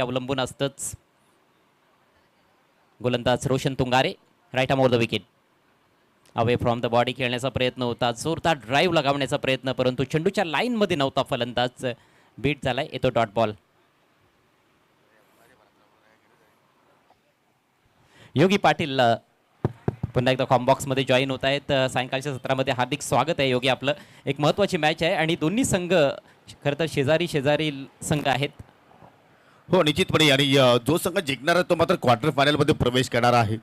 अवलंबून असतंच. गोलंदाज Roshan Tungare right arm over the wicket away from the body खेळण्याचा प्रयत्न होता जोरदार ड्राईव्ह लगावण्याचा प्रयत्न परंतु चेंडूच्या लाईनमध्ये नव्हता फलंदाज. बीट झालाय येतो डॉट बॉल योगी पाटील पुन्हा एकदा कॉम्बॉक्समध्ये जॉईन होत आहेत. सायंकाळच्या सत्रामध्ये हार्दिक स्वागत आहे योगी आपलं. एक महत्त्वाची मॅच आहे आणि दोन्ही संघ खरं तर शेजारी शेजारी संघ आहेत. हो निश्चितपणे. आणि जो संघ जिंकणार आहे तो मात्र क्वार्टर फायनलमध्ये प्रवेश करणार आहे.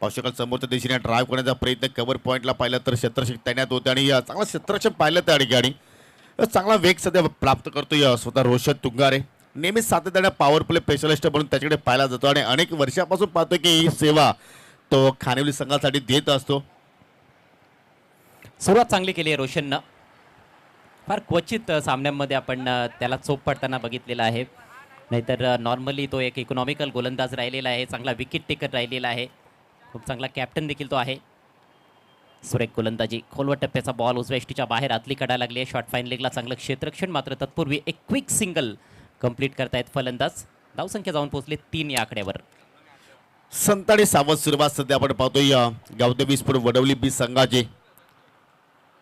पावशकाल समोरच्या दिशेने ड्राईव्ह करण्याचा प्रयत्न कव्हर पॉईंटला पाहिलं तर क्षेत्रक्षक तैनात होते आणि चांगला क्षेत्रक्षक पाहिलं त्या ठिकाणी. चांगला वेग सध्या प्राप्त करतो अ, स्वतः रोशन तुंगारे. नेहमीच सातत्याने पॉवर प्ले स्पेशलिस्ट म्हणून त्याच्याकडे पाहिला जातो आणि अनेक वर्षापासून पाहतो की ही सेवा तो खानिवली संघासाठी देत असतो. सुरुवात चांगली केली आहे रोशननं. फार क्वचित सामन्यांमध्ये आपण त्याला चोप पडताना बघितलेला आहे. नाहीतर नॉर्मली तो एक इकॉनॉमिकल गोलंदाज राहिलेला आहे चांगला विकेट टेकर राहिलेला आहे. खूप चांगला कॅप्टन देखील तो आहे. सुरेख गोलंदाजी खोलवर टप्प्याचा बॉल उजव्या बाहेर आतली काढायला लागली आहे. शॉर्ट फाईन लेगला चांगलं क्षेत्रक्षण मात्र तत्पूर्वी एक क्विक सिंगल कंप्लीट करतायत फलंदाज. धावसंख्या जाऊन पोहोचले तीन या आकड्यावर. संत आणि सावध सुरुवात सध्या आपण पाहतोय अ, गावदेवी स्पोर्ट वडवली बी संघाचे.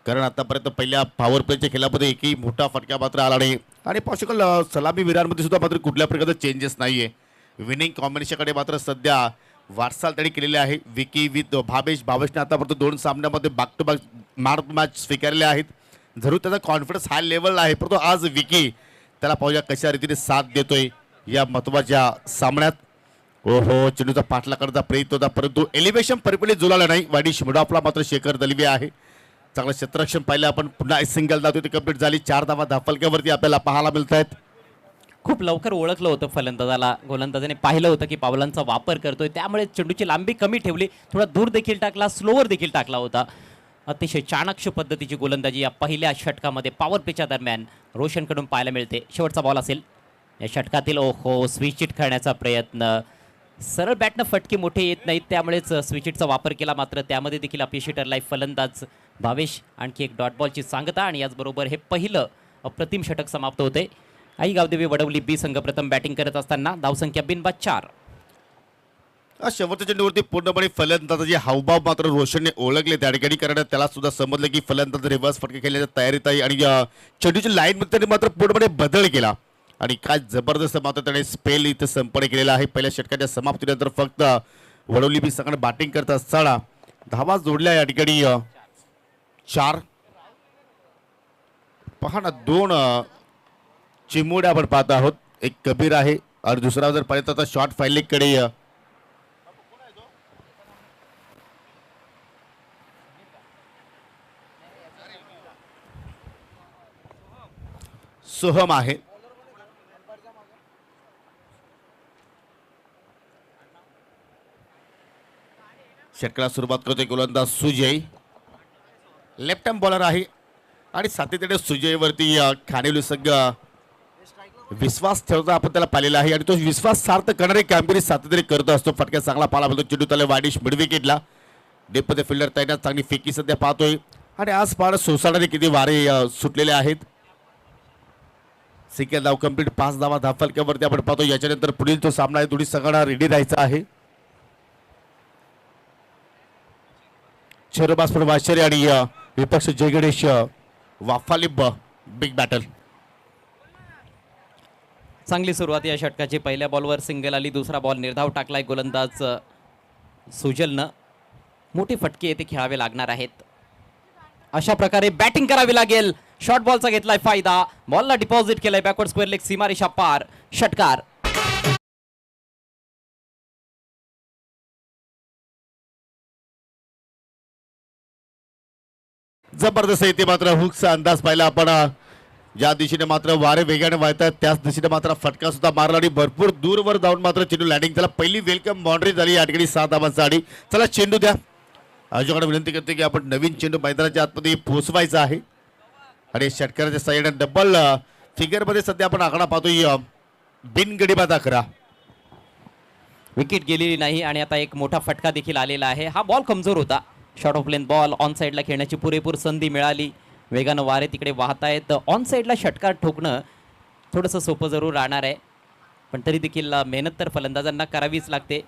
कारण आतापर्यंत पहिल्या पॉवर प्लेच्या खेळामध्ये एकही मोठा फटका मात्र आला नाही. आणि पॉसिबल सलामी विरांमध्ये सुद्धा मात्र कुठल्या प्रकारचा चेंजेस नाही आहे विनिंग कॉम्बिनेशनकडे मात्र सध्या वाटचाल त्यांनी केलेली आहे. विकी विथ भावेश भावेशने आतापर्यंत दोन सामन्यामध्ये back to back mark match स्वीकारल्या आहेत. जरूर त्याचा कॉन्फिडन्स हाय लेवलला आहे. परंतु आज विकी त्याला पाहूया कशा रीतीने साथ देतोय या महत्त्वाच्या सामन्यात. ओहो चेंडूचा पाठला करता प्रयत्न होता. परंतु एलिव्हेशन परिपली जुळाला नाही. वाडी शिमडापला मात्र शेखर दलवी आहे. चांगलं क्षेत्ररक्षण पाहिलं. आपण पुन्हा सिंगल धाव तिथे कंप्लीट झाली. चार धावा धाफलक्यावरती आपल्याला पाहायला मिळत आहेत खूप लवकर ओळखलं होतं फलंदाजाला. गोलंदाजाने पाहिलं होतं की पावलांचा वापर करतोय. त्यामुळे चेंडूची लांबी कमी ठेवली. थोडा दूर देखील टाकला स्लोवर देखील टाकला होता. अतिशय चाणाक्ष पद्धतीची गोलंदाजी या पहिल्या षटकामध्ये पॉवर प्लेच्या दरम्यान रोशनकडून पाहायला मिळते. शेवटचा बॉल असेल. या षटकातील ओहो स्विचिट खेळण्याचा प्रयत्न. सरळ बॅटनं फटके मोठे येत नाहीत. त्यामुळेच स्विचिटचा वापर केला मात्र त्यामध्ये देखील अपयशी ठरलाय फलंदाज. भावेश आणखी एक डॉट बॉलची सांगता आणि याचबरोबर हे पहिलं अप्रतिम षटक समाप्त होते. आई गावदेवी वडवली बी संघ प्रथम बॅटिंग करत असताना धावसंख्या बिनबा चार. शेवटच्या चेंडूवरती पूर्णपणे फलंदाजाचे हावभाव मात्र रोशनने ओळखले. त्या ठिकाणी कारण त्याला सुद्धा समजलं की फलंदाज रिव्हर्स फटके खेळण्याच्या तयारीत आहे आणि चेंडूच्या लाईनमध्ये त्याने मात्र पूर्णपणे बदल केला. आणि काय जबरदस्त मात्र त्याने स्पेल इथं संपन्न केलेला आहे. पहिल्या षटकाच्या समाप्तीनंतर फक्त वडवली बी संघाने बॅटिंग करत असताना धावा जोडल्या या ठिकाणी चार. पहा ना दोन चिमुड्या आपण पाहत आहोत. एक कबीर आहे आणि दुसरा जर पाहिजे तर शॉर्ट फायलिंगकडे अं, सोहम आहे. षटकाला सुरुवात करतोय गोलंदाज सुजय. लेफ्ट हॅम बॉलर आहे. आणि सातत्याने सुजयवरती अ, संघ विश्वास ठेवता आपण त्याला पाहिलेला आहे. आणि तो विश्वास सार्थ करणारी कामगिरी सातत्याने करत असतो. फटक्यात चांगला पाला बोलतो चेंडू त्याला वाडिश मिड विकेटला डेपमध्ये फिल्डर तैनात चांगली फेकी सध्या पाहतोय. आणि आज पार सोसाडाने किती वारे सुटलेले आहेत. सिकेल धाव कंप्लीट पाच धावा धाफलक्यावरती आपण पाहतो. याच्यानंतर पुढील तो सामना आहे. दोन्ही सगळ्यांना रेडी राहायचा आहे. शेरोबास्पर वाशेरे आणि विपक्ष जयगणेश वाफालिब बिग बॅटल चांगली सुरुवात या षटकाची. पहिल्या बॉलवर सिंगल आली दुसरा बॉल निर्धाव टाकलाय गोलंदाज सुजलनं. मोठे फटके येथे खेळावे लागणार आहेत. अशा प्रकारे बॅटिंग करावी लागेल. शॉर्ट बॉलचा घेतलाय फायदा. बॉलला डिपॉझिट केलाय. बॅकवर्ड स्क्वेअर लेग सीमारेषा पार. षटकार. जबरदस्त येते मात्र हुकचा अंदाज पाहिला आपण. ज्या दिशेने मात्र वारे वेगाने वाहतात त्याच दिशेने मात्र फटका सुद्धा मारला आणि भरपूर दूरवर जाऊन मात्र चेंडू लँडिंग त्याला पहिली वेलकम बाउंड्री झाली या ठिकाणी सात धाबांचा आणि चला चेंडू द्या. आयोजकांना विनंती करते की आपण नवीन चेंडू मैदानाच्या आतमध्ये पोहोचवायचा आहे. आणि षटकाराच्या साईडने डबल फिगरमध्ये सध्या आपण आकडा पाहतोय बिनगडीबाद अकरा विकेट गेलेली नाही आणि आता एक मोठा फटका देखील आलेला आहे. हा बॉल कमजोर होता. Short of length ball on साईडला खेळण्याची पुरेपूर संधी मिळाली. वेगानं वारे तिकडे वाहत आहेत ऑन साईडला षटकार ठोकणं थोडंसं सोपं जरूर राहणार आहे. पण तरी देखील मेहनत तर फलंदाजांना करावीच लागते.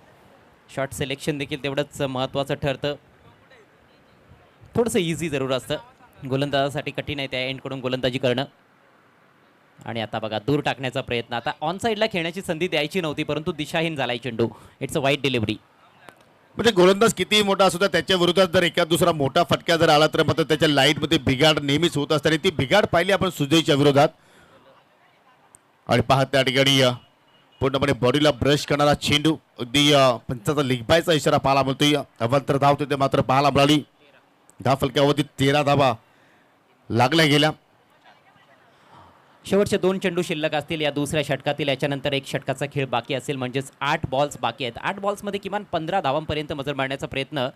शॉट सिलेक्शन देखील तेवढंच महत्त्वाचं ठरतं. थोडंसं इझी जरूर असतं. गोलंदाजासाठी कठीण आहे त्या एंडकडून गोलंदाजी करणं. आणि आता बघा दूर टाकण्याचा प्रयत्न. आता ऑन साईडला खेळण्याची संधी द्यायची नव्हती परंतु दिशाहीन झालाय चेंडू. इट्स अ वाईट डिलिव्हरी म्हणजे गोलंदाज कितीही मोठा असू द्या त्याच्या विरोधात जर एका दुसरा मोठा फटका जर आला तर मात्र त्याच्या लाईटमध्ये बिघाड नेहमीच होत असते आणि ती बिघाड पाहिली आपण सुजयच्या विरोधात. आणि पाहत त्या ठिकाणी पूर्णपणे बॉडीला ब्रश करणारा चेंडू अगदी पंचाचा लिगबायचा इशारा पाहायला मिळतोय. अवंतर धाव तिथे मात्र पाहायला मिळाली. दहा फलक्यावरती तेरा धावा लागल्या गेल्या. शेवटचे दोन चेंडू शिल्लक असतील या दुसऱ्या षटकातील याच्यानंतर एक षटकाचा खेळ बाकी असेल म्हणजेच आठ बॉल्स बाकी आहेत. आठ बॉल्समध्ये किमान पंधरा धावांपर्यंत मजल मारण्याचा प्रयत्न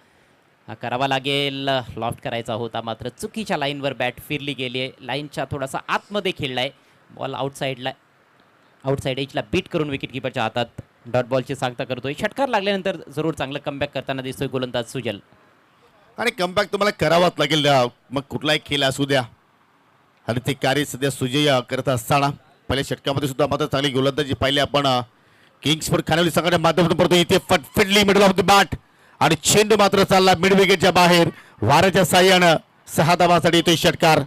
करावा लागेल. लॉफ्ट करायचा होता मात्र चुकीच्या लाईनवर बॅट फिरली गेली आहे. लाईनच्या थोडासा आतमध्ये खेळला आहे बॉल आउटसाईडला आउटसाईड एजला बीट करून विकेट किपरच्या हातात डॉट बॉलची सांगता करतोय. षटकार लागल्यानंतर जरूर चांगलं कमबॅक करताना दिसतोय गोलंदाज सुजल. आणि कमबॅक तुम्हाला करावाच लागेल मग कुठलाही खेळ असू द्या. आणि ते कार्य सध्या सुजय करत असताना पहिल्या षटकामध्ये सुद्धा मात्र चांगली गोलंदाजी पाहिली आपण. अ, किंग्सफोर्ड खानावली संघाच्या माध्यमातून पडतो. इथे फटफिटली मिडल ऑफ द बॅट आणि चेंडू मात्र चालला मिड विकेटच्या बाहेर. वाऱ्याच्या साह्यानं सहा धावासाठी येतोय षटकार.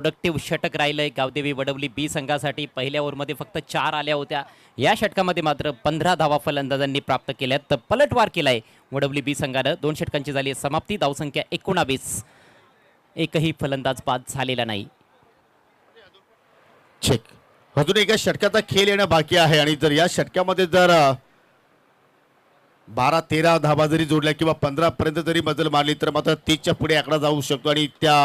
प्रोडक्टिव्ह षटक राहिलंय. गावदेवी वडवली बी संघासाठी पहिल्या ओव्हरमध्ये फक्त चार आल्या होत्या. या षटकामध्ये मात्र पंधरा धावा फलंदाजांनी प्राप्त केल्यात. तर पलटवार केलाय वडवली बी संघानं. दोन षटकांची झाली आहे समाप्ती. धावसंख्या एकोणावीस. एकही फलंदाज बाद झालेला नाही. चेक अजून एका षटकाचा खेळ येणं बाकी आहे. आणि जर या षटकामध्ये जर बारा तेरा धाबा जरी जोडल्या किंवा पंधरा पर्यंत जरी मजल मारली तर मात्र तीसच्या पुढे आकडा जाऊ शकतो. आणि त्या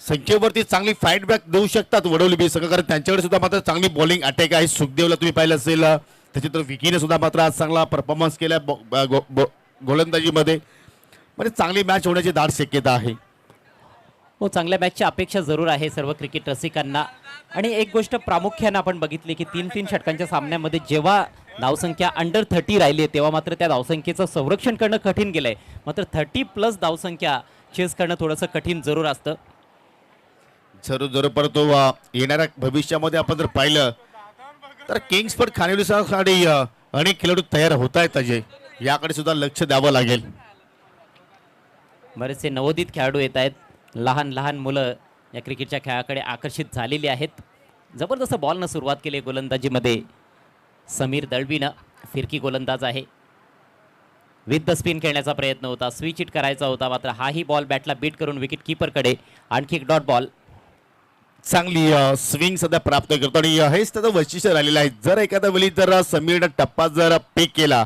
संख्येवरती चांगली फाईट बॅक देऊ शकतात वडवली बी सगळं कारण त्यांच्याकडे सुद्धा मात्र चांगली बॉलिंग अटॅक आहे. सुखदेवला तुम्ही पाहिलं असेल. त्याच्यानंतर विकीने सुद्धा मात्र आज चांगला परफॉर्मन्स केला गोलंदाजीमध्ये. म्हणजे चांगली मॅच होण्याची दाट शक्यता आहे. हो चांगल्या मॅचची अपेक्षा जरूर आहे सर्व क्रिकेट रसिकांना. आणि एक गोष्ट प्रामुख्यानं आपण बघितली की तीन तीन षटकांच्या सामन्यामध्ये जेव्हा धावसंख्या अंडर थर्टी राहिली आहे तेव्हा मात्र त्या धावसंख्येचं संरक्षण करणं कठीण गेलंय. मात्र थर्टी प्लस धावसंख्या चेस करणं थोडंसं कठीण जरूर असतं. जरूर जरूर परंतु येणाऱ्या भविष्यामध्ये आपण जर पाहिलं तर किंग्सफर्ड खानिवलीसाठी अनेक खेळाडू तयार होत आहेत अजय. याकडे सुद्धा लक्ष द्यावं लागेल. बरेचसे नवोदित खेळाडू येत आहेत. लहान लहान मुलं या क्रिकेटच्या खेळाकडे आकर्षित झालेली आहेत. जबरदस्त बॉलनं सुरुवात केली गोलंदाजीमध्ये. समीर दळवीनं फिरकी गोलंदाज आहे. विथ द स्पिन खेळण्याचा प्रयत्न होता. स्विच इट करायचा होता. मात्र हाही बॉल बॅटला बीट करून विकेट किपरकडे आणखी एक डॉट बॉल चांगली स्विंग सध्या प्राप्त करतो. आणि हेच त्याचं वैशिष्ट्य राहिलेलं आहे. जर एखाद्या वेळी जर समीरनं टप्पा जर पे केला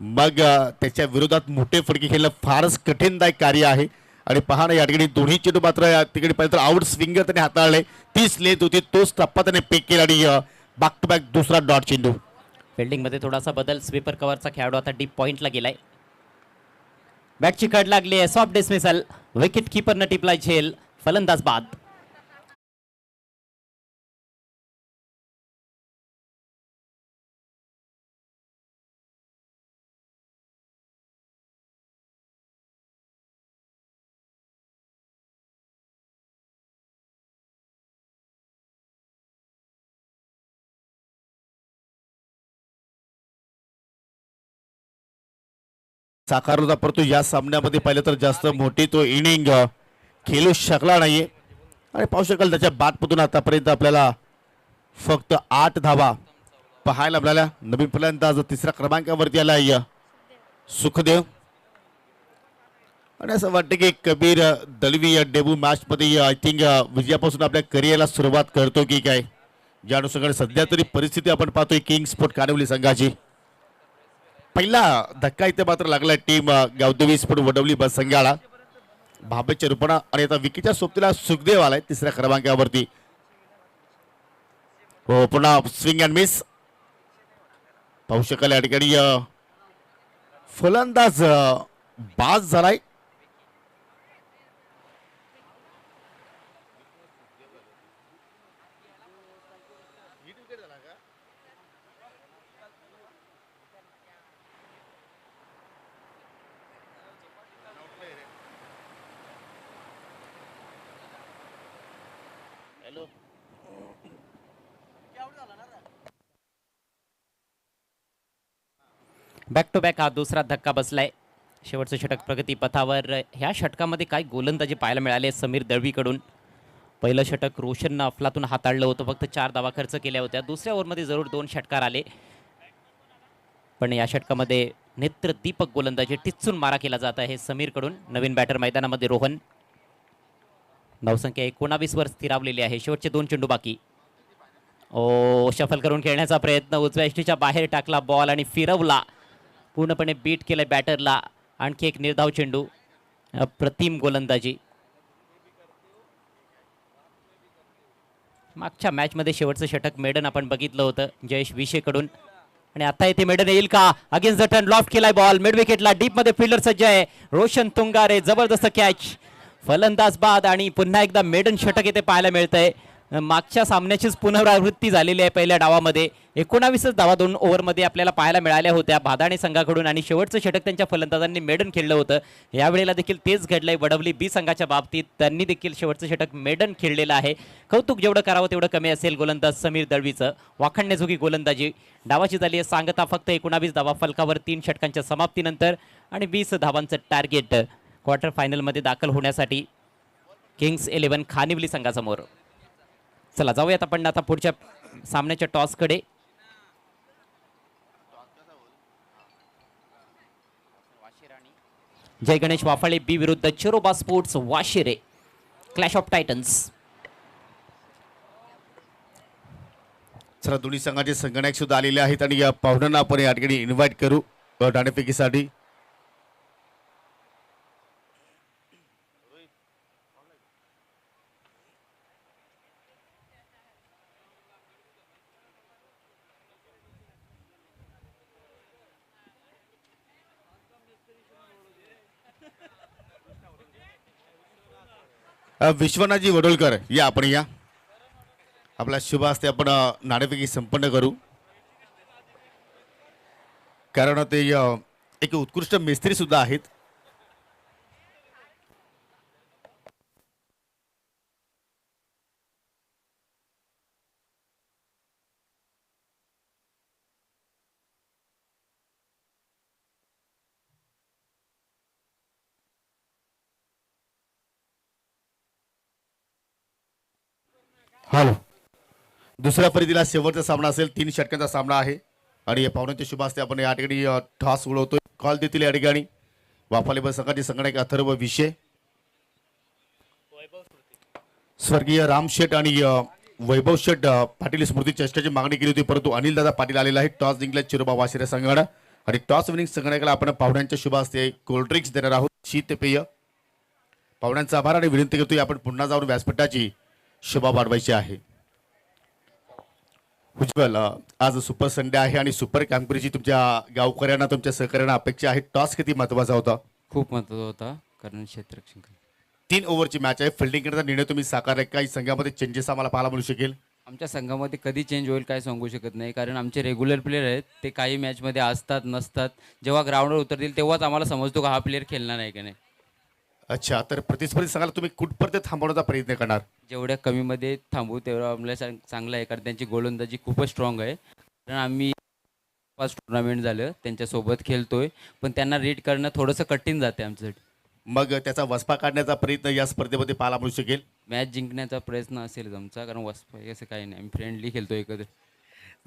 मग त्याच्या विरोधात मोठे फडके खेळणं फारच कठीणदायक कार्य आहे. आणि पहा ना या ठिकाणी दोन्ही चेंडू मात्र या ठिकाणी पाहिजे तर आउट स्विंगर त्याने हाताळले. तीच लेत होती तोच टप्पा त्याने पेक केला आणि बॅक टू बॅक दुसरा डॉट चेंडू. फिल्डिंगमध्ये थोडासा बदल. स्वीपर कव्हरचा खेळाडू आता डीप पॉइंटला गेलाय. बॅटची कड लागली आहे. सॉफ्ट डिसमिसल विकेट किपरनं टिपला झेल. फलंदाज बाद. साकारला होता परंतु या सामन्यामध्ये पाहिलं तर जास्त मोठी तो इनिंग खेळू शकला नाहीये. आणि पाहू शकाल त्याच्या बादमधून आतापर्यंत आपल्याला फक्त आठ धावा पाहायला आपल्याला नवीन फलंदाज तिसऱ्या क्रमांकावरती आला आहे सुखदेव. आणि असं वाटतं की कबीर दलवी या डेब्यू मॅचमध्ये आय थिंक विजयापासून आपल्या करिअरला सुरुवात करतो की काय. ज्या अनुषंगाने सध्या तरी परिस्थिती आपण पाहतोय किंग स्पोर्ट कानवली संघाची. पहिला धक्का इथे मात्र लागला टीम गावदेवीस पण वडवली बस संघाला. भाबेच्या रुपणा आणि आता विकीच्या सोबतीला सुखदेव आलाय तिसऱ्या क्रमांकावरती. हो पुन्हा स्विंग अँड मिस पाहू शकाल या ठिकाणी फलंदाज अ, बाद झालाय. बॅक टू बॅक हा दुसरा धक्का बसलाय. शेवटचं षटक प्रगती पथावर. ह्या षटकामध्ये काय गोलंदाजी पाहायला मिळाले समीर दळवीकडून? पहिलं षटक रोशननं अफलातून हाताळलं होतं. फक्त चार धावा खर्च केल्या होत्या. दुसऱ्या ओव्हरमध्ये जरूर दोन षटकार आले. पण या षटकामध्ये नेत्र दीपक गोलंदाजी टिचून मारा केला जात आहे समीरकडून. नवीन बॅटर मैदानामध्ये रोहन. धावसंख्या एकोणावीसवर स्थिरावलेली आहे. शेवटचे दोन चेंडू बाकी. ओ शफल करून खेळण्याचा प्रयत्न. उजव्या एष्टीच्या बाहेर टाकला बॉल आणि फिरवला. पूर्णपणे बीट केलं बॅटरला आणखी एक निर्धाव चेंडू प्रतिम गोलंदाजी. मागच्या मॅचमध्ये शेवटचं षटक मेडन आपण बघितलं होतं जयेश विशेकडून. आणि आता इथे मेडन येईल का? अगेन्स्ट द टर्न लॉफ्ट केलाय बॉल मिड विकेटला डीप फिल्डर सज्ज आहे. रोशन तुंगारे जबरदस्त कॅच फलंदाज बाद आणि पुन्हा एकदा मेडन षटक इथे पाहायला मिळतंय. मागच्या सामन्याचीच पुनरावृत्ती झालेली आहे पहिल्या डावामध्ये. एकोणावीसच धावा दोन ओव्हरमध्ये आपल्याला पाहायला मिळाल्या होत्या. भादाणे संघाकडून आणि शेवटचं षटक त्यांच्या फलंदाजांनी मेडन खेळलं होतं. यावेळेला देखील तेच घडलंय. वडवली बी संघाच्या बाबतीत त्यांनी देखील शेवटचं षटक मेडन खेळलेलं आहे. कौतुक जेवढं करावं तेवढं कमी असेल गोलंदाज समीर दळवीचं. वाखाणण्याजोगी गोलंदाजी. डावाची झाली आहे. सांगता फक्त एकोणावीस धावा फलकावर तीन षटकांच्या समाप्तीनंतर आणि वीस धावांचं टार्गेट क्वार्टर फायनलमध्ये दाखल होण्यासाठी किंग्स इलेव्हन खानिवली संघासमोर. चला जाऊयात आपण आता पुढच्या सामन्याच्या टॉसकडे. जय गणेश वाफाळे बी विरुद्ध Chiroba sports Washire. Clash of titans चला दोन्ही संघाचे संगणक सुद्धा आलेले आहेत आणि या पाहुण्यांना आपण या ठिकाणी इन्व्हाइट करू. अ, विश्वनाथजी वडोलकर या आपण या. आपला शुभ असते आपण नाण्यापैकी नाणेफेकी संपन्न करू. कारण ते एक उत्कृष्ट मिस्त्री सुद्धा आहेत. दुसऱ्या फरीदीला शेवटचा सामना असेल तीन षटकांचा सामना आहे. आणि या पाहुण्यांच्या शुभास्ते असते आपण या ठिकाणी ठास उडवतोय. कॉल देतील या ठिकाणी. वाफालेबल संघाचे संगणक अथर्व विषय. स्वर्गीय राम शेठ आणि वैभव शेठ पाटील स्मृती चषकाची मागणी केली होती परंतु अनिल दादा पाटील आलेला आहे टॉस जिंकल्या चिरोबा वाशिरा संघानं. आणि टॉस विनिंग संघटनाला आपण पाहुण्यांच्या शुभास्ते असते कोल्ड्रिंक्स देणार आहोत. शीतपेय पाहुण्यांचा आभार आणि विनंती करतोय आपण पुन्हा जाऊन व्यासपीठाची शोभा वाढवायची आहे. उज्ज्वल आज सुपर संडे आहे आणि सुपर कामगिरीची तुमच्या गावकऱ्यांना तुमच्या सहकार्यांना अपेक्षा आहे. टॉस किती महत्त्वाचा होता? खूप महत्त्वाचा होता कारण क्षेत्ररक्षण करणे. तीन ओव्हरची मॅच आहे. फिल्डिंग करण्याचा निर्णय तुम्ही साकारलाय. काही संघामध्ये चेंजेस आम्हाला पाहायला मिळू शकेल. आमच्या संघामध्ये कधी चेंज होईल काय सांगू शकत नाही कारण आमचे रेग्युलर प्लेयर आहेत. ते काही मॅचमध्ये असतात नसतात. जेव्हा ग्राउंडवर उतरतील तेव्हाच आम्हाला समजतो का हा प्लेयर खेळणार आहे की नाही. अच्छा तर प्रतिस्पर्धी संघाला तुम्ही कुठपर्यंत थांबवण्याचा प्रयत्न करणार? जेवढ्या कमीमध्ये थांबू तेवढं चांग- चांगलं आहे कारण त्यांची गोलंदाजी खूपच स्ट्रॉंग आहे. कारण आम्ही पाच टुर्नामेंट झालं त्यांच्यासोबत खेळतोय पण त्यांना रीड करणं थोडंसं कठीण जाते आमच्यासाठी मग त्याचा वसपा काढण्याचा प्रयत्न या स्पर्धेमध्ये पाहायला मिळू शकेल? मॅच जिंकण्याचा प्रयत्न असेल आमचा कारण वसफ असं काही नाही आम्ही फ्रेंडली खेळतो एकत्र.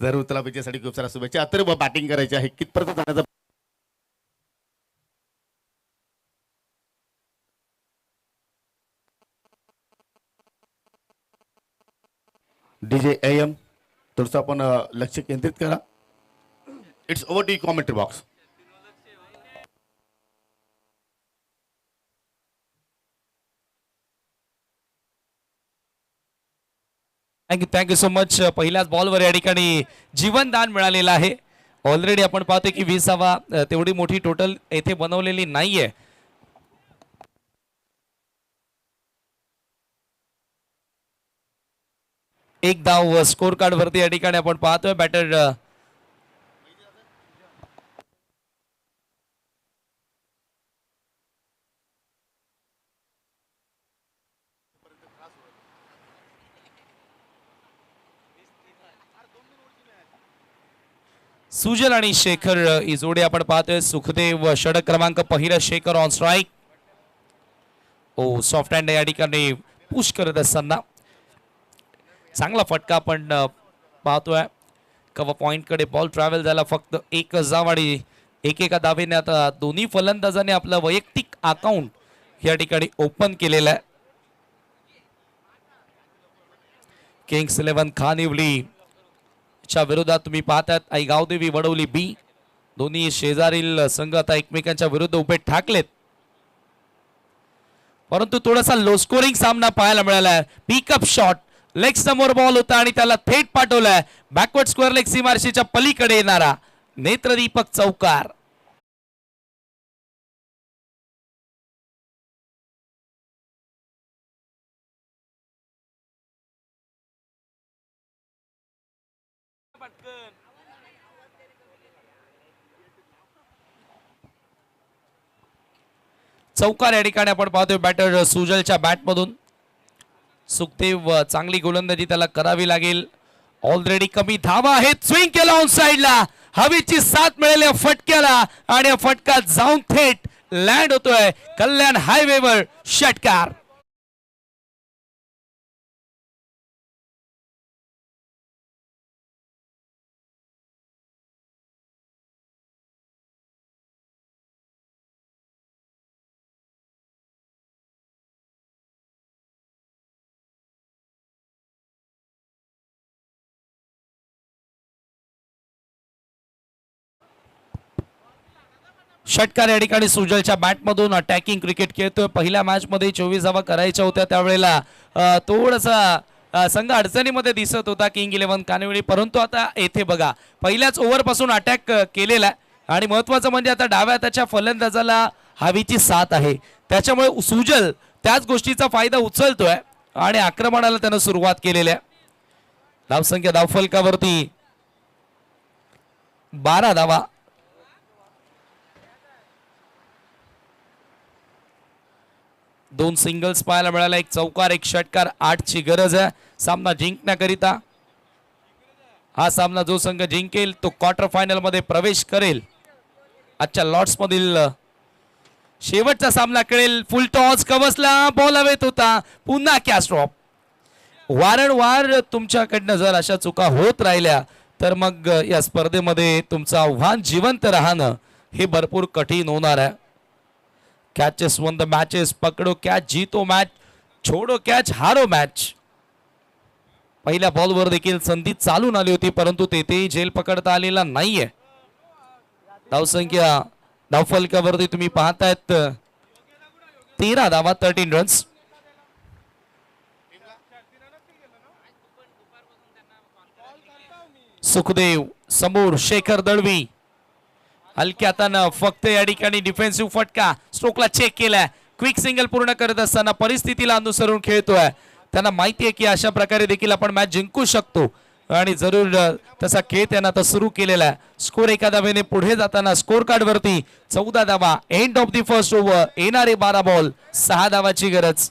जरूर तुला विजयासाठी खूप साऱ्या शुभेच्छा. अथर्व बॅटिंग करायची आहे कितपर्यंत जाण्याचा डीजे एम थोडंसं आपण लक्ष केंद्रित करा. It's over the commentary box thank you thank you so much पहिल्याच बॉलवर या ठिकाणी जीवनदान मिळालेलं आहे. ऑलरेडी आपण पाहतोय की विसावा तेवढी मोठी टोटल येथे बनवलेली नाहीये. एक धाव स्कोर कार्ड वरती या ठिकाणी आपण पाहतोय. बॅटर सुजल आणि शेखर ही जोडी आपण पाहतोय. सुखदेव षडक क्रमांक पहिला Shekhar on strike oh soft hand या ठिकाणी पुश करत असताना चांगला फटका आपण पाहतोय. कवा पॉईंटकडे बॉल ट्रॅव्हल झाला फक्त एक जावाडी एकेका दावेने आता दोन्ही फलंदाजाने आपलं वैयक्तिक अकाउंट या ठिकाणी ओपन केलेलं आहे. किंग्स इलेव्हन खानिवली च्या विरोधात तुम्ही पाहतात आई गावदेवी वडवली बी. दोन्ही शेजारील संघ आता एकमेकांच्या विरुद्ध उभे ठाकलेत. परंतु थोडासा लो स्कोरिंग सामना पाहायला मिळालाय पिकअप शॉट लेग समोर बॉल होता आणि त्याला थेट पाठवलाय. बॅकवर्ड स्क्वेअर लेग सीमारशीच्या पलीकडे येणारा नेत्रदीपक चौकार. चौकार या ठिकाणी आपण पाहतोय बॅटर सुजलच्या बॅटमधून सुखदेव चांगली गोलंदाजी त्याला करावी लागेल. ऑलरेडी कमी धावा आहेत. स्विंग केला ऑन साईडला हवेची साथ मिळेल या फटक्याला. आणि फटका जाऊन थेट लँड होतोय. कल्याण हायवेवर षटकार. षटकार या ठिकाणी सुजलच्या बॅटमधून अटॅकिंग क्रिकेट खेळतोय. पहिल्या मॅचमध्ये चोवीस धावा करायच्या होत्या त्यावेळेला. थोडासा संघ अडचणीमध्ये दिसत होता किंग इलेव्हन कानेवळी. परंतु आता येथे बघा पहिल्याच ओव्हरपासून अटॅक केलेला आहे. आणि महत्वाचं म्हणजे आता डाव्या त्याच्या फलंदाजाला हवीची साथ आहे. त्याच्यामुळे सुजल त्याच गोष्टीचा फायदा उचलतोय आणि आक्रमणाला त्यानं सुरुवात केलेली आहे. धावसंख्या धावफलकावरती बारा धावा. दोन सिंगल्स पाहायला मिळाला. एक चौकार एक षटकार आठची गरज आहे. सामना जिंकण्याकरिता हा सामना जो संघ जिंकेल तो क्वार्टर फायनलमध्ये प्रवेश करेल. आजच्या लॉर्ड्समधील शेवटचा सामना कळेल फुल टॉस कवसला बॉल हवेत होता. पुन्हा कॅश ड्रॉप वारंवार तुमच्याकडनं जर अशा चुका होत राहिल्या तर मग या स्पर्धेमध्ये तुमचं आव्हान जिवंत राहणं हे भरपूर कठीण होणार आहे. कैचेस वन द मैचेस पकड़ो कैच जीतो मैच छोडो कॅच हारो मॅच पहिल्या बॉलवर देखील संधी चालून आली होती परंतु तेथेही झेल पकडता आलेला नाहीये धावसंख्या धावफलकावरती तुम्ही पाहतायत तेरा धावा थर्टीन रन्स सुखदेव समोर शेखर दळवी हलक्या हातानं फक्त या ठिकाणी डिफेन्सिव्ह फटका. स्ट्रोकला चेक केलाय. क्विक सिंगल पूर्ण करत असताना परिस्थितीला अनुसरून खेळतोय. त्यांना माहिती आहे की अशा प्रकारे देखील आपण मॅच जिंकू शकतो. आणि जरूर तसा खेळ त्यांना आता सुरू केलेला आहे. स्कोर एका धावेने पुढे जाताना स्कोर कार्डवरती चौदा धावा. End of the first over येणारे बारा बॉल सहा धावाची गरज.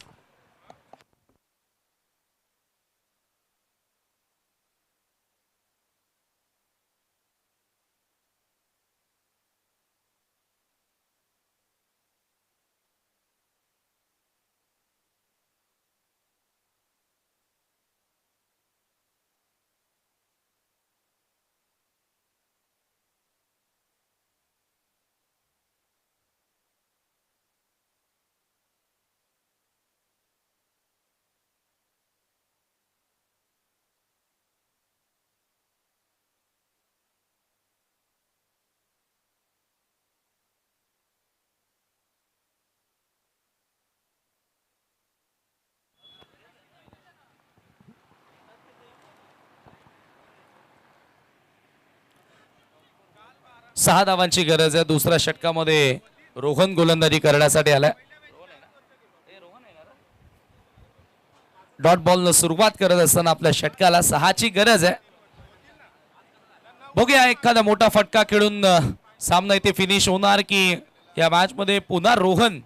सहा धावांची गरज आहे. दुसऱ्या षटकामध्ये रोहन गोलंदाजी करण्यासाठी आलाय. डॉट बॉल न सुरुवात करत असताना आपल्या षटकाला सहाची गरज आहे. बघूया एखादा मोठा फटका खेळून सामना इथे फिनिश होणार की या मॅच मध्ये पुन्हा रोहन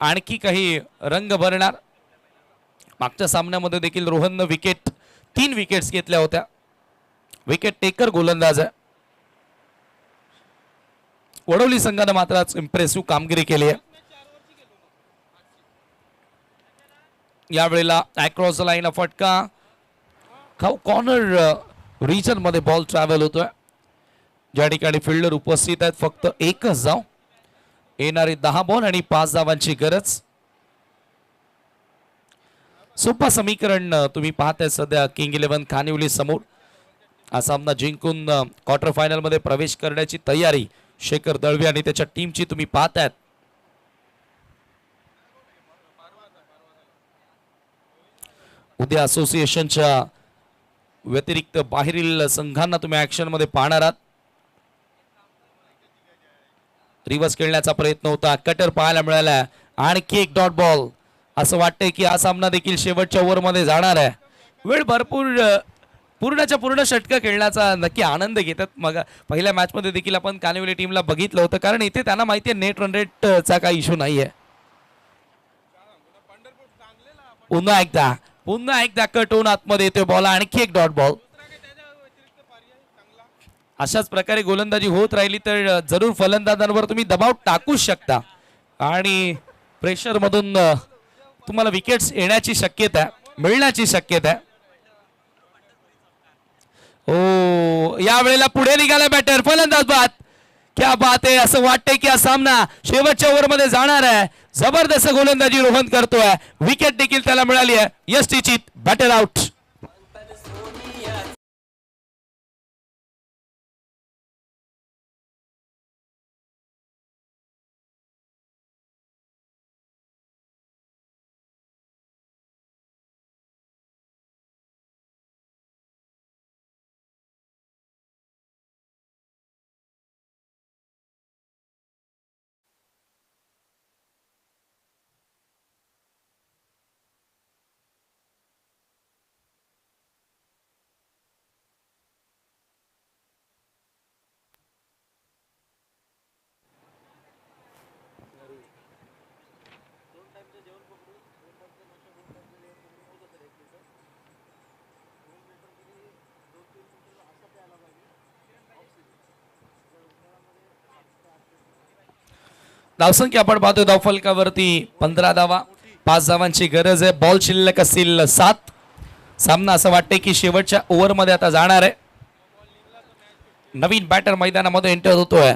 आणखी काही रंग भरणार. मागच्या सामन्यामध्ये देखील रोहननं विकेट तीन विकेट्स घेतल्या होत्या. विकेट टेकर गोलंदाज आहे. वडवली संघानं मात्र इम्प्रेसिव्ह कामगिरी केली आहे. यावेळेला अक्रॉस द लाईन फटका. खाऊ कॉर्नर रिजन uh, मध्ये बॉल ट्रॅव्हल होतोय. ज्या ठिकाणी फिल्डर उपस्थित आहेत फक्त एकच जाव. येणारे दहा बॉल आणि पाच धावांची गरज. सोपा समीकरण uh, तुम्ही पाहताय सध्या किंग इलेव्हन खानिवली समोर. हा सामना जिंकून uh, क्वार्टर फायनलमध्ये प्रवेश करण्याची तयारी शेखर दळवी आणि त्याच्या टीमची तुम्ही पाहतायत. उद्या असोसिएशनच्या व्यतिरिक्त बाहेरील संघांना तुम्ही ऍक्शनमध्ये पाहणार आहात. रिव्हर्स खेळण्याचा प्रयत्न होता. कटर पाहायला मिळाला आणखी एक डॉट बॉल असं वाटतंय की हा सामना देखील शेवटच्या ओव्हरमध्ये जाणार आहे. वेळ भरपूर पूर्णच्या पूर्ण षटकं खेळण्याचा नक्की आनंद घेतात. मग पहिल्या मॅचमध्ये देखील आपण कानिवली टीमला बघितलं होतं. कारण इथे त्यांना माहिती आहे नेट रन रेटचा काही इश्यू नाही आहे पुन्हा एकदा पुन्हा एकदा कट होऊन आतमध्ये येतोय बॉल आणखी एक डॉट बॉल अशाच प्रकारे गोलंदाजी होत राहिली तर जरूर फलंदाजांवर तुम्ही दबाव टाकूच शकता. आणि प्रेशरमधून तुम्हाला विकेट्स येण्याची शक्यता आहे मिळण्याची शक्यता आहे. हो या वेळेला पुढे निघाला बॅटर फलंदाज बात क्या बात आहे असं वाटतंय की हा सामना शेवटच्या ओव्हरमध्ये जाणार आहे. जबरदस्त गोलंदाजी रोहन करतोय. विकेट देखील त्याला मिळाली आहे. यश चित बॅटर आउट धावसंख्या आपण पाहतोय. धावफलकावरती पंधरा धावा पाच धावांची गरज आहे. बॉल शिल्लक असतील सात. सामना असं वाटतंय की शेवटच्या ओव्हरमध्ये आता जाणार आहे. नवीन बॅटर मैदानामध्ये एंटर होतोय.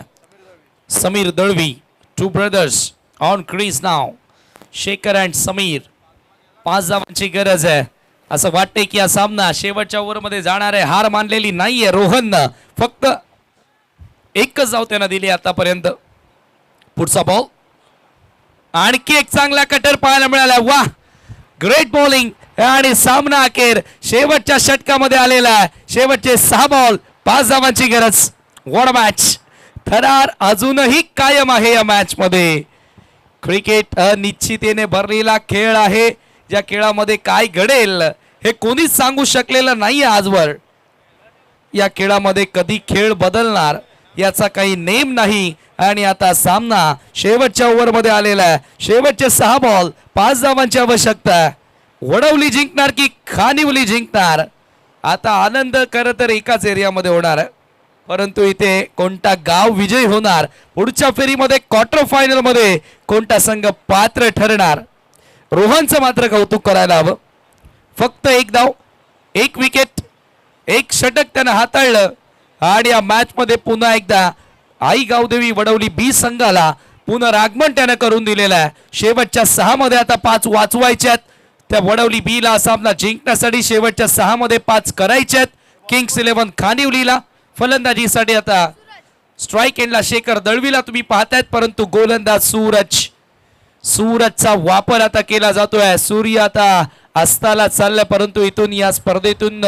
Sameer Dalvi two brothers on crease now Shekhar and Sameer पाच धावांची गरज आहे. असं वाटतंय की हा सामना शेवटच्या ओव्हरमध्ये जाणार आहे. हार मानलेली नाहीये रोहननं. फक्त एकच धाव त्यानं दिली आतापर्यंत. पुढचा बॉल आणखी एक चांगला कटर पाहायला मिळाला. वा ग्रेट बॉलिंग आणि सामना अखेर शेवटच्या षटकामध्ये आलेला आहे. शेवटचे सहा बॉल पाच धावांची गरज. वॉड मॅच थरार अजूनही कायम आहे या मॅच मध्ये. क्रिकेट अनिश्चितेने भरलेला खेळ आहे. ज्या खेळामध्ये काय घडेल हे कोणीच सांगू शकलेलं नाही आजवर. या खेळामध्ये कधी खेळ बदलणार? याचा काही नेम नाही. आणि आता सामना शेवटच्या ओव्हरमध्ये आलेला आहे. शेवटचे सहा बॉल पाच धावांची आवश्यकता वडवली जिंकणार की खानिवली जिंकणार? आता आनंद खरं तर एकाच एरियामध्ये होणार परंतु इथे कोणता गाव विजय होणार? पुढच्या फेरीमध्ये क्वार्टर फायनलमध्ये कोणता संघ पात्र ठरणार? रोहनचं मात्र कौतुक करायला हवं. फक्त एक धाव एक विकेट एक षटक त्यानं हाताळलं. आणि या मॅच मध्ये पुन्हा एकदा आई गावदेवी वडवली बी संघाला पुनरागमन त्यानं करून दिलेलं आहे. शेवटच्या सहा मध्ये आता पाच वाचवायच्यात त्या वडवली बी ला सामना जिंकण्यासाठी शेवटच्या सहा मध्ये पाच करायच्यात किंग्स इलेव्हन खानिवलीला फलंदाजीसाठी आता स्ट्राईक एंडला शेखर दळवीला तुम्ही पाहतायत परंतु गोलंदाज सूरज. सूरजचा वापर आता केला जातोय. सूर्य आता अस्ताला चाललाय परंतु इथून या स्पर्धेतून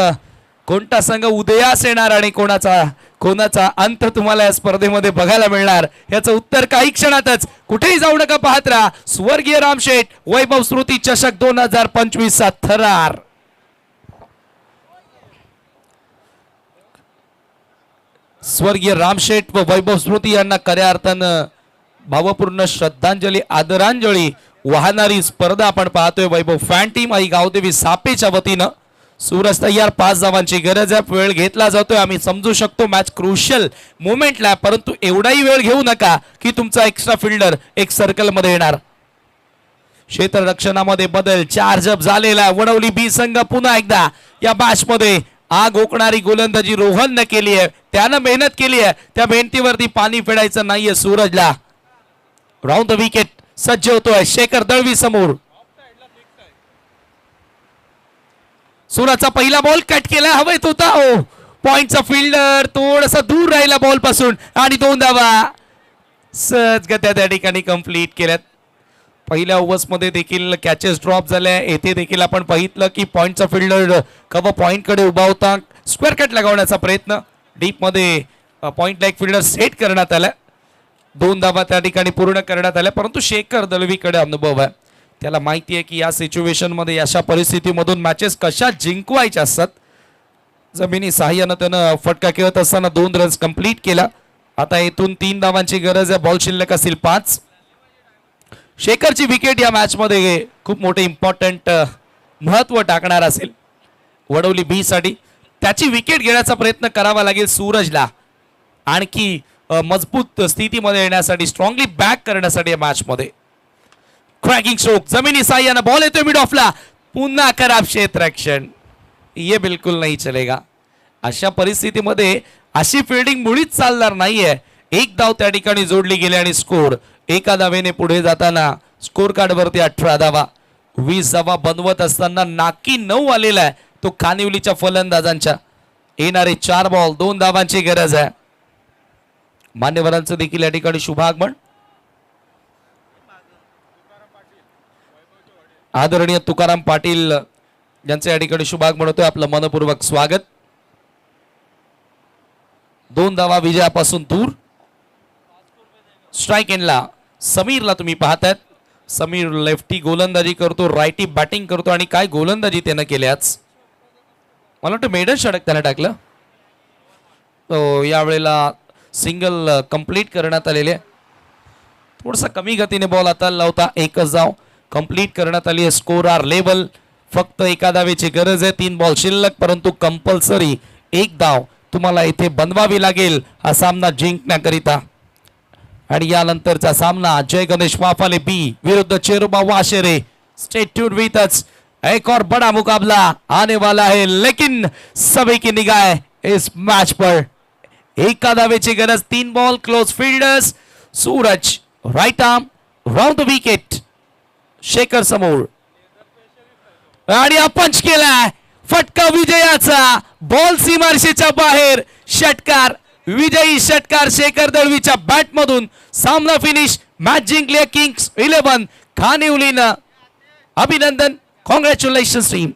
कोणता संघ उदयास येणार आणि कोणाचा कोणाचा अंत तुम्हाला या स्पर्धेमध्ये बघायला मिळणार? याचं उत्तर काही क्षणातच. कुठेही जाऊ नका पाहत राहा. स्वर्गीय रामशेठ वैभव स्मृती चषक दोन हजार पंचवीस चा थरार. स्वर्गीय रामशेठ व वैभव स्मृती यांना खऱ्या अर्थानं भावपूर्ण श्रद्धांजली आदरांजली वाहणारी स्पर्धा आपण पाहतोय. वैभव फॅन टीम आई गावदेवी सापेच्या वतीनं सूरज तयार पाच धावांची गरज आहे. वेळ घेतला जातोय. आम्ही समजू शकतो मॅच क्रुशियल मुवमेंटला आहे, परंतु एवढाही वेळ घेऊ नका की तुमचा एक्स्ट्रा फिल्डर एक सर्कलमध्ये येणार. क्षेत्ररक्षणामध्ये बदल. चार्ज झालेला आहे. वडवली बी संघ पुन्हा एकदा या बॅचमध्ये आग ओकणारी गोलंदाजी रोहननं केली आहे. त्यानं मेहनत केली आहे. त्या मेहनतीवरती पाणी फेडायचं नाहीये सूरजला. राऊंड द विकेट सज्ज होतोय. शेखर दळवी समोर. सोनाचा पहिला बॉल कट केला हवेत होता. हो पॉइंटचा फिल्डर थोडासा दूर राहिला बॉलपासून आणि दोन धावा सहज गत्या त्या ठिकाणी कंप्लीट केल्यात. पहिल्या ओव्हर्समध्ये देखील कॅचेस ड्रॉप झाल्या. येथे देखील आपण बघितलं की पॉईंटचा फिल्डर कव्हर पॉईंटकडे उभा होता. स्क्वेअर कट लगावण्याचा प्रयत्न. डीपमध्ये पॉईंटला एक फिल्डर सेट करण्यात आला दोन धावा त्या ठिकाणी पूर्ण करण्यात आल्या. परंतु शेखर दळवीकडे अनुभव आहे. त्याला माहिती आहे की या सिच्युएशनमध्ये अशा परिस्थितीमधून मॅचेस कशा जिंकवायच्या असतात? जमिनी सहाय्यानं त्यानं फटका खेळत असताना दोन रन्स कंप्लीट केला. आता येथून तीन धावांची गरज आहे. बॉल शिल्लक असतील पाच. शेखरची विकेट या मॅचमध्ये खूप मोठे इम्पॉर्टंट महत्त्व टाकणार असेल. वडवली बी साठी. त्याची विकेट घेण्याचा प्रयत्न करावा लागेल सूरजला. आणखी मजबूत स्थितीमध्ये येण्यासाठी स्ट्रॉंगली बॅक करण्यासाठी या मॅचमध्ये क्रॅकिंग स्ट्रोक जमिनी साह्यानं बॉल येतोय मिड ऑफला पुन्हा खराब क्षेत्रक्षण ये बिलकुल नाही चलेगा. अशा परिस्थितीमध्ये अशी फिल्डिंग मुळीच चालणार नाहीये. एक धाव त्या ठिकाणी जोडली गेली आणि स्कोर एका धावेने पुढे जाताना स्कोर कार्डवरती अठरा धावा. वीस धावा बनवत असताना नाकी नऊ आलेला आहे. तो खानिवलीच्या फलंदाजांच्या. येणारे चार बॉल दोन धावांची गरज आहे. मान्यवरांचं देखील या ठिकाणी शुभागमन. आदरणीय तुकाराम पाटील यांचे या ठिकाणी शुभाग म्हणतोय आपलं मनपूर्वक स्वागत. दोन धावा विजयापासून दूर. स्ट्राईक एनला समीरला तुम्ही पाहतायत. समीर लेफ्टी गोलंदाजी करतो रायटी बॅटिंग करतो आणि काय गोलंदाजी त्यानं केल्याच मला वाटतं मेडल षटक त्यानं टाकलं. तो यावेळेला सिंगल कंप्लीट करण्यात आलेले थोडसा कमी गतीने बॉल आता लावता एकच धाव कंप्लीट करण्यात आली आहे. स्कोर आर लेवल फक्त एका धावेची गरज आहे. तीन बॉल शिल्लक परंतु कंपल्सरी एक धाव तुम्हाला इथे बनवावी लागेल हा सामना जिंकण्याकरिता. आणि यानंतरचा सामना जय गणेश वाफाले बी विरुद्ध चेरुबा वाशेरे. स्टेट्यूड विथच एक और बड़ा मुकाबला आने वाला है लेकिन सभी की निगाह इस मैच पर. एका धावेची गरज तीन ball close fielders Suraj right arm round the wicket Shekhar समोर. आणि अपंच केलाय. फटका विजयाचा. बॉल सीमारशीच्या बाहेर. षटकार. विजयी षटकार शेखर दळवीच्या बॅट मधून सामना फिनिश मॅच जिंकले किंग्स इलेव्हन खानिवलीनं अभिनंदन. Congratulation team